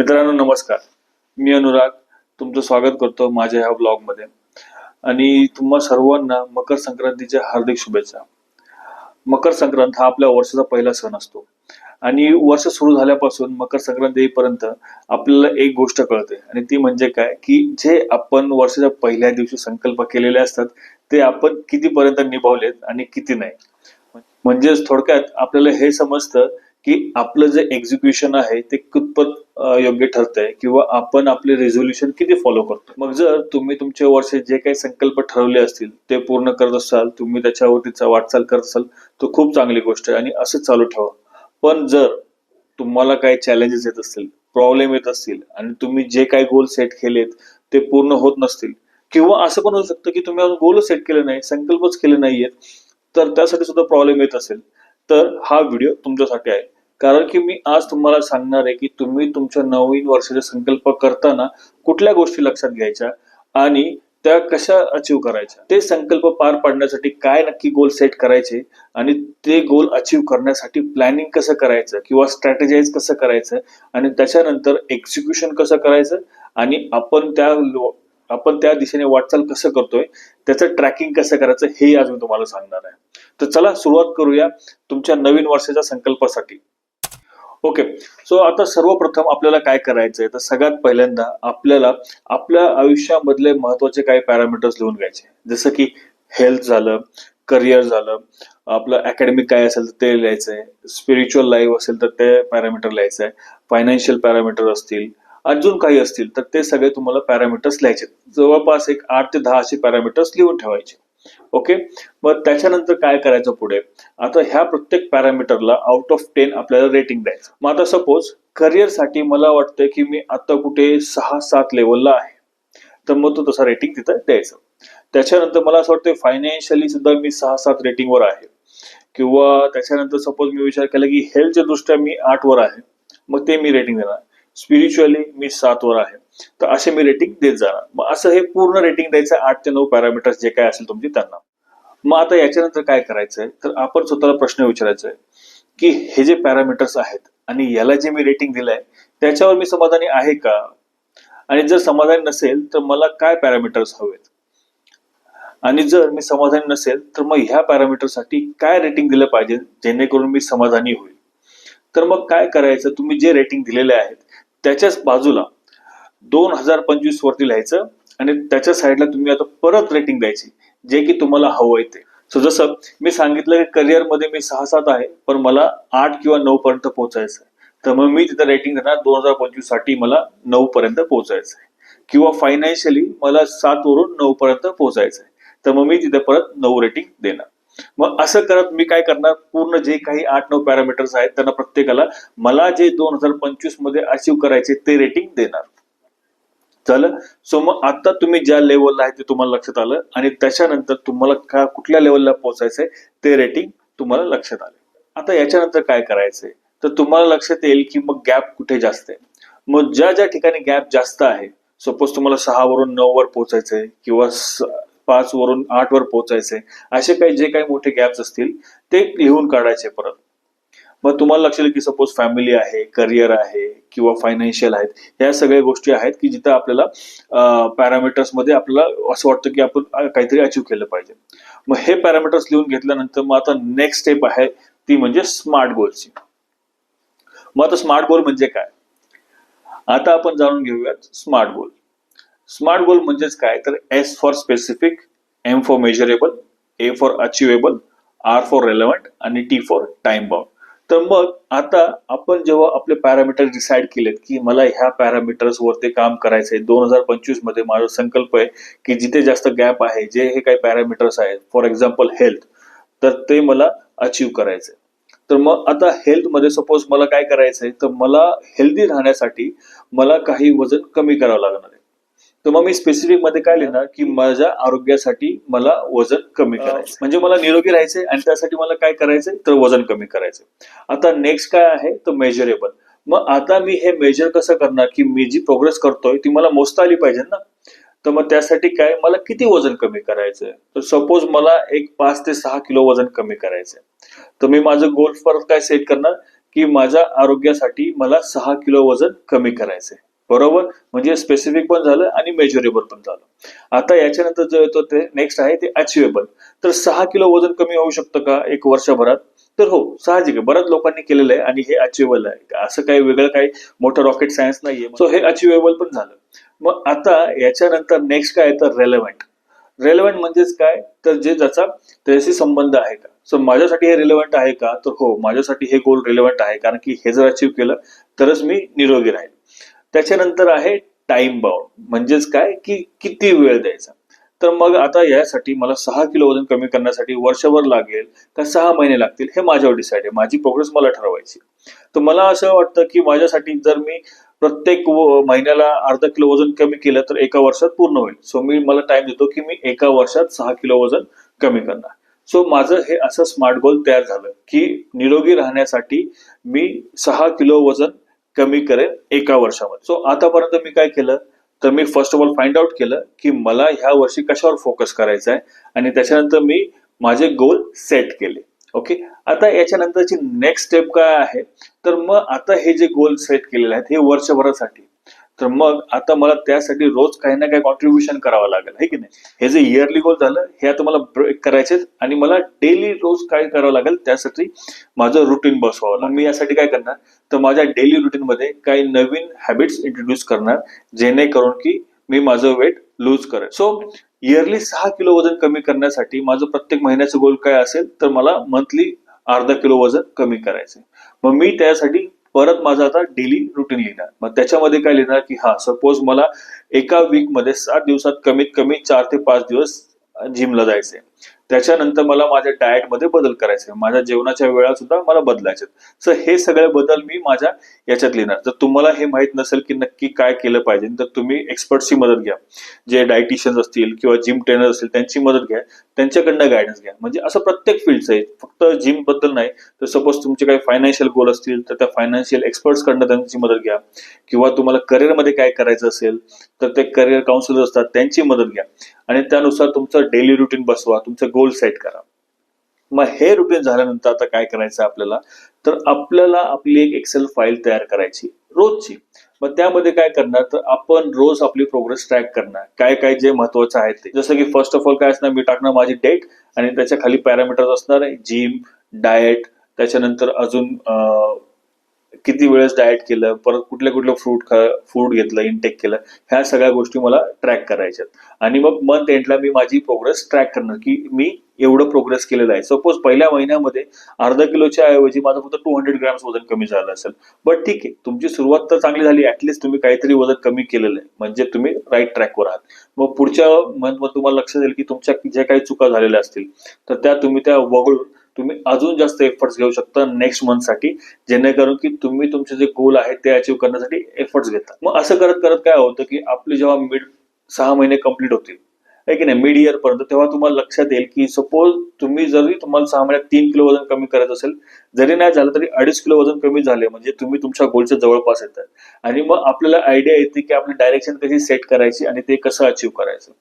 मित्रांनो नमस्कार. मी अनुराग तुमचं स्वागत करतो माझ्या ह्या ब्लॉगमध्ये. आणि तुम्हा सर्वांना मकर संक्रांतीच्या हार्दिक शुभेच्छा. मकर संक्रांत हा आपल्या वर्षाचा पहिला सण असतो. आणि वर्ष सुरू झाल्यापासून मकर संक्रांतीपर्यंत आपल्याला एक गोष्ट कळते. आणि ती म्हणजे काय? की जे आपण वर्षाच्या पहिल्या दिवशी संकल्प केलेले असतात ते आपण कितीपर्यंत निभावलेत आणि किती नाही. म्हणजेच थोडक्यात आपल्याला हे समजतं की आपलं जे एक्झिक्युशन आहे ते कितपत योग्य योग्य ठरतंय किंवा आपण आपले रेझोल्युशन किती फॉलो करतो मग जर तुम्ही तुमच्या वर्षी जे काही संकल्प ठरवले असतील ते पूर्ण करत असाल तुम्ही त्याच्यावरतीचा वाटचाल करत असाल तर खूप चांगली गोष्ट आहे आणि असंच चालू ठेवा. पण जर तुम्हाला काही चॅलेंजेस येत असतील प्रॉब्लेम येत असतील आणि तुम्ही जे काही गोल सेट केलेत ते पूर्ण होत नसतील किंवा असं पण होऊ शकतं की तुम्ही अजून गोलच सेट केले नाही संकल्पच केले नाहीयेत तर त्यासाठी सुद्धा प्रॉब्लेम येत असेल. तर हा व्हिडिओ तुमच्यासाठी आहे. कारण की मी आज तुम्हाला सांगणार आहे की तुम्ही तुमच्या नवीन वर्षाचा संकल्प करताना कुठल्या गोष्टी लक्षात घ्यायच्या आणि त्या कशा अचीव करायच्या? ते संकल्प पार पाडण्यासाठी काय नक्की गोल सेट करायचे आणि ते गोल अचीव करण्यासाठी प्लॅनिंग कसं करायचं किंवा स्ट्रॅटेजाईज कसं करायचं आणि त्याच्यानंतर एक्झिक्युशन कसं करायचं आणि आपण त्या लो- आपण त्या दिशेने वाटचाल कसं करतोय त्याचं ट्रॅकिंग कसं करायचं हे आज मी तुम्हाला सांगणार आहे. तर चला सुरुवात करूया तुमच्या नवीन वर्षाच्या संकल्पासाठी. ओके सो आता सर्वप्रथम आपल्याला काय करायचंय? तर सगळ्यात पहिल्यांदा आपल्याला आपल्या आयुष्यामधले महत्त्वाचे काही पॅरामीटर्स लिहून घ्यायचे. जसं की हेल्थ झालं करिअर झालं आपलं अकॅडमिक काय असेल तर ते लिहायचंय. स्पिरिच्युअल लाईफ असेल तर ते पॅरामीटर लिहायचंय. फायनान्शियल पॅरामीटर असतील अजून काही असतील तर ते सगळे तुम्हाला पॅरामीटर्स लिहायचे जवळपास एक आठ ते दहा असे पॅरामीटर्स लिहून ठेवायचे. ओके मग त्याच्यानंतर काय करायचं पुढे? आता ह्या प्रत्येक पॅरामीटरला आउट ऑफ टेन आपल्याला रेटिंग द्यायचं. मग आता सपोज करिअरसाठी मला वाटतं की मी आता कुठे सहा सात लेवलला आहे. तर मग तो तसा रेटिंग तिथं द्यायचं. त्याच्यानंतर मला असं वाटतं फायनान्शियली सुद्धा मी सहा सात रेटिंगवर आहे. किंवा त्याच्यानंतर सपोज मी विचार केला की हेल्थच्या दृष्ट्या मी आठवर आहे. मग ते मी रेटिंग देणार. स्पिरिच्युअली मी सात वर आहे. तर असे मी रेटिंग देत जाणार. मग असं हे पूर्ण रेटिंग द्यायचं आठ ते नऊ पॅरामीटर्स जे काय असेल तुमची त्यांना. मग आता याच्यानंतर काय करायचंय? तर आपण स्वतःला प्रश्न विचारायचा आहे की हे जे पॅरामीटर्स आहेत आणि याला जे मी रेटिंग दिलंय त्याच्यावर मी समाधानी आहे का? आणि जर समाधानी नसेल तर मला काय पॅरामीटर्स हवेत? आणि जर मी समाधानी नसेल तर मग ह्या पॅरामीटरसाठी काय रेटिंग दिलं पाहिजे जेणेकरून मी समाधानी होईल? तर मग काय करायचं? तुम्ही जे रेटिंग दिलेले आहेत त्याच्याच बाजूला दोन हजार पंचवीस वरती लिहायचं आणि त्याच्या साईडला तुम्ही आता परत रेटिंग द्यायची जे की तुम्हाला हवं ते. सो जसं मी सांगितलं की करिअरमध्ये मी सहा सात आहे पण मला आठ किंवा नऊ पर्यंत पोहोचायचं आहे तर मग मी तिथं रेटिंग देणार दोन हजार पंचवीससाठी मला नऊ पर्यंत पोहोचायचं आहे किंवा फायनान्शियली मला सात वरून नऊ पर्यंत पोहोचायचं आहे तर मग मी तिथे परत नऊ रेटिंग देणार. मग असं करत मी काय करणार? पूर्ण जे काही आठ नऊ पॅरामीटर्स आहेत त्यांना प्रत्येकाला मला जे दोन हजार पंचवीसमध्ये अचीव करायचे ते रेटिंग देणार. झालं? सो मग आता तुम्ही ज्या लेवलला आहे ते तुम्हाला लक्षात आलं आणि त्याच्यानंतर तुम्हाला का कुठल्या लेवलला पोहोचायचंय ते रेटिंग तुम्हाला लक्षात आलं. आता याच्यानंतर काय करायचंय? तर तुम्हाला लक्षात येईल की मग गॅप कुठे जास्त आहे. मग ज्या ज्या ठिकाणी गॅप जास्त आहे सपोज तुम्हाला सहा वरून नऊ वर पोहोचायचंय किंवा पाच वरून आठ वर पोहोचायचंय असे काही जे काही मोठे गॅप्स असतील ते लिहून काढायचे परत. मग तुम्हाला लक्षात येईल की सपोज फॅमिली आहे करिअर आहे किंवा फायनान्शियल आहेत या सगळ्या गोष्टी आहेत की जिथं आपल्याला पॅरामीटर्समध्ये आपल्याला असं वाटतं की आपण काहीतरी अचीव केलं पाहिजे. मग हे पॅरामीटर्स लिहून घेतल्यानंतर मग आता नेक्स्ट स्टेप आहे ती म्हणजे स्मार्ट गोलची मग आता स्मार्ट गोल म्हणजे काय? आता आपण जाणून घेऊयात स्मार्ट गोल स्मार्ट गोल म्हणजेच काय? तर S for specific M for measurable A for achievable R for relevant आणि टी फॉर टाइम बाउंड तर मग आता आपण जेव्हा आपले पॅरामीटर डिसाईड केलेत की मला ह्या पॅरामीटर्स वरती काम करायचंय दोन हजार पंचवीसमध्ये माझा संकल्प आहे की जिथे जास्त गॅप आहे जे हे काही पॅरामीटर्स आहेत फॉर एक्झाम्पल हेल्थ तर ते मला अचीव करायचंय. तर मग आता हेल्थमध्ये सपोज मला काय करायचंय तर मला हेल्दी राहण्यासाठी मला काही वजन कमी करावं लागणार आहे. तर मग मी स्पेसिफिकमध्ये काय लिहिणार की माझ्या आरोग्यासाठी मला वजन कमी करायचं म्हणजे मला निरोगी राहायचंय आणि त्यासाठी मला काय करायचंय? तर वजन कमी करायचंय. आता नेक्स्ट काय आहे? तर मेजरेबल मग आता मी हे मेजर कसं करणार? की मी जी प्रोग्रेस करतोय ती मला मोजता आली पाहिजे ना? तर मग त्यासाठी काय? मला किती वजन कमी करायचंय? तर सपोज मला एक पाच ते सहा किलो वजन कमी करायचंय. तर मी माझं गोल परत काय सेट करणार? की माझ्या आरोग्यासाठी मला सहा किलो वजन कमी करायचंय. बरोबर? म्हणजे स्पेसिफिक पण झालं आणि मेजरेबल पण झालं. आता याच्यानंतर जो येतो ते नेक्स्ट आहे ते अचिवेबल तर सहा किलो वजन कमी होऊ शकतं का एक वर्षभरात? तर हो साहजिक आहे. बऱ्याच लोकांनी केलेलं आहे आणि हे अचिवेबल आहे. असं काही वेगळं काही मोठं रॉकेट सायन्स नाहीये. सो हे अचिवेबल पण झालं. मग आता याच्यानंतर नेक्स्ट काय तर रेलेव्हंट रेलेव्हंट म्हणजेच काय? तर जे ज्याचा त्याच्याशी संबंध आहे का? सो माझ्यासाठी हे रिलेव्हंट आहे का? तर हो माझ्यासाठी हे गोल रिलेव्हंट आहे. कारण की हे जर अचीव्ह केलं तरच मी निरोगी राहील. त्याच्यानंतर आहे टाइम बाउंड म्हणजेच काय? की किती वेळ द्यायचा? तर मग आता यासाठी मला सहा किलो वजन कमी करण्यासाठी वर्षभर लागेल का सहा महिने लागतील हे माझ्यावर डिसाईड आहे. माझी प्रोग्रेस मला ठरवायची तर मला असं वाटतं की माझ्यासाठी जर मी प्रत्येक व- महिन्याला अर्धा किलो वजन कमी केलं तर एका वर्षात पूर्ण होईल. सो मी मला टाइम देतो की मी एका वर्षात सहा किलो वजन कमी करणार. सो माझं हे असं स्मार्ट गोल तयार झालं की निरोगी राहण्यासाठी मी सहा किलो वजन कमी करेन एका वर्षामध्ये. सो आतापर्यंत मी काय केलं? तर मी first of all find out केलं की मला ह्या वर्षी कशावर फोकस करायचा आहे आणि त्याच्यानंतर मी माझे गोल सेट केले. ओके आता याच्यानंतरची नेक्स्ट स्टेप काय आहे? तर मग आता हे जे गोल सेट केलेले आहेत हे वर्षभरासाठी तर मग आता मला त्यासाठी रोज काही ना काही कॉन्ट्रीब्युशन करावं लागेल है की नाही? हे जे इयरली गोल झालं हे आता मला ब्रेक करायचे आणि मला डेली रोज काय करावं लागेल त्यासाठी माझं रुटीन बसवावं लागेल. मी यासाठी काय करणार? तर माझ्या डेली रुटीन मध्ये काही नवीन हॅबिट्स इंट्रोड्यूस करणार जेणेकरून की मी माझं वेट लूज करेल सो इयरली सहा किलो वजन कमी करण्यासाठी माझं प्रत्येक महिन्याचं गोल काय असेल तर मला मंथली अर्धा किलो वजन कमी करायचं मग मी त्यासाठी परत माझं आता डेली रुटीन लिहिणार. मग त्याच्यामध्ये काय लिहिणार की हा सपोज मला एका वीकमध्ये सात दिवसात कमीत कमी चार ते पाच दिवस जिमला जायचंय. त्याच्यानंतर मला माझ्या डाएटमध्ये बदल करायचे माझ्या जेवणाच्या वेळा सुद्धा मला बदलायचे सर हे सगळे बदल मी माझ्या याच्यात लिहिणार. जर तुम्हाला हे माहीत नसेल की नक्की काय केलं पाहिजे तर तुम्ही एक्सपर्टची मदत घ्या. जे डायटिशियन्स असतील किंवा जिम ट्रेनर असतील त्यांची मदत घ्या. त्यांच्याकडनं गायडन्स घ्या. म्हणजे असं प्रत्येक फील्डचं आहे. फक्त जिमबद्दल नाही तर सपोज तुमचे काही फायनान्शियल गोल असतील तर त्या फायनान्शियल एक्सपर्ट्सकडनं त्यांची मदत घ्या. किंवा तुम्हाला करिअरमध्ये काय करायचं असेल तर ते करिअर काउन्सिलर असतात त्यांची मदत घ्या. आणि त्यानुसार तुमचं डेली रुटीन बसवा तुमचं गोल सेट करा. मग हे रुटीन झाल्यानंतर आता काय करायचं आपल्याला? तर आपल्याला आपली एक एक्सेल फाईल तयार करायची रोजची. मग त्यामध्ये काय करणार? तर आपण रोज आपली प्रोग्रेस ट्रॅक करणार. काय काय जे महत्वाचं आहे ते. जसं की फर्स्ट ऑफ ऑल काय असणार? मी टाकणार माझी डेट आणि त्याच्याखाली पॅरामीटर्स असणार आहे. जिम डाएट त्याच्यानंतर अजून किती वेळेस डाएट केलं परत कुठले कुठलं फ्रूट फूड घेतलं इनटेक केलं ह्या सगळ्या गोष्टी मला ट्रॅक करायच्यात. आणि मग मंथ एंडला मी माझी प्रोग्रेस ट्रॅक करणार की मी एवढं प्रोग्रेस केलेलं आहे. सपोज पहिल्या महिन्यामध्ये अर्धा किलोच्या ऐवजी माझं फक्त टू हंड्रेड ग्रॅम्स वजन कमी झालं असेल. बट ठीक आहे तुमची सुरुवात तर चांगली झाली ऍटलीस्ट तुम्ही काहीतरी वजन कमी केलेलं आहे. म्हणजे तुम्ही राईट ट्रॅकवर आहात. मग पुढच्या मंथ तुम्हाला लक्षात येईल की तुमच्या ज्या काही चुका झालेल्या असतील तर त्या तुम्ही त्या वगळून तुम्ही अजून जास्त एफर्ट्स घेऊ शकता नेक्स्ट मंथसाठी जेणेकरून की तुम्ही तुमचे जे गोल आहे ते अचीव्ह करण्यासाठी एफर्ट्स घेता. मग असं करत करत काय होतं की आपले जेव्हा मिड सहा महिने कंप्लीट होतील आहे की नाही? मिड इयर पर्यंत तेव्हा तुम्हाला लक्षात येईल की सपोज तुम्ही जरी तुम्हाला सहा महिन्यात तीन किलो वजन कमी करायचं असेल जरी नाही झालं तरी अडीच किलो वजन कमी झाले म्हणजे तुम्ही तुमच्या गोलच्या जवळपास येतात आणि मग आपल्याला आयडिया येते की आपली डायरेक्शन कशी सेट करायची आणि ते कसं अचीव्ह करायचं.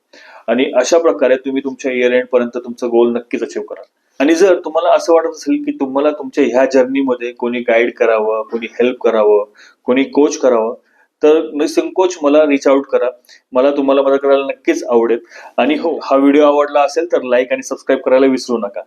आणि अशा प्रकारे तुम्ही तुमच्या इयर एंड पर्यंत तुमचं गोल नक्कीच अचीव्ह करा आणि जर तुम्हाला असं वाटत असेल की तुम्हाला तुमच्या ह्या जर्नीमध्ये कोणी गाईड करावं कोणी हेल्प करावं कोणी कोच करावं तर निसंकोच मला रिच आउट करा. मला तुम्हाला मदत करायला नक्कीच आवडेल. आणि हो हा व्हिडिओ आवडला असेल तर लाईक आणि सबस्क्राईब करायला विसरू नका.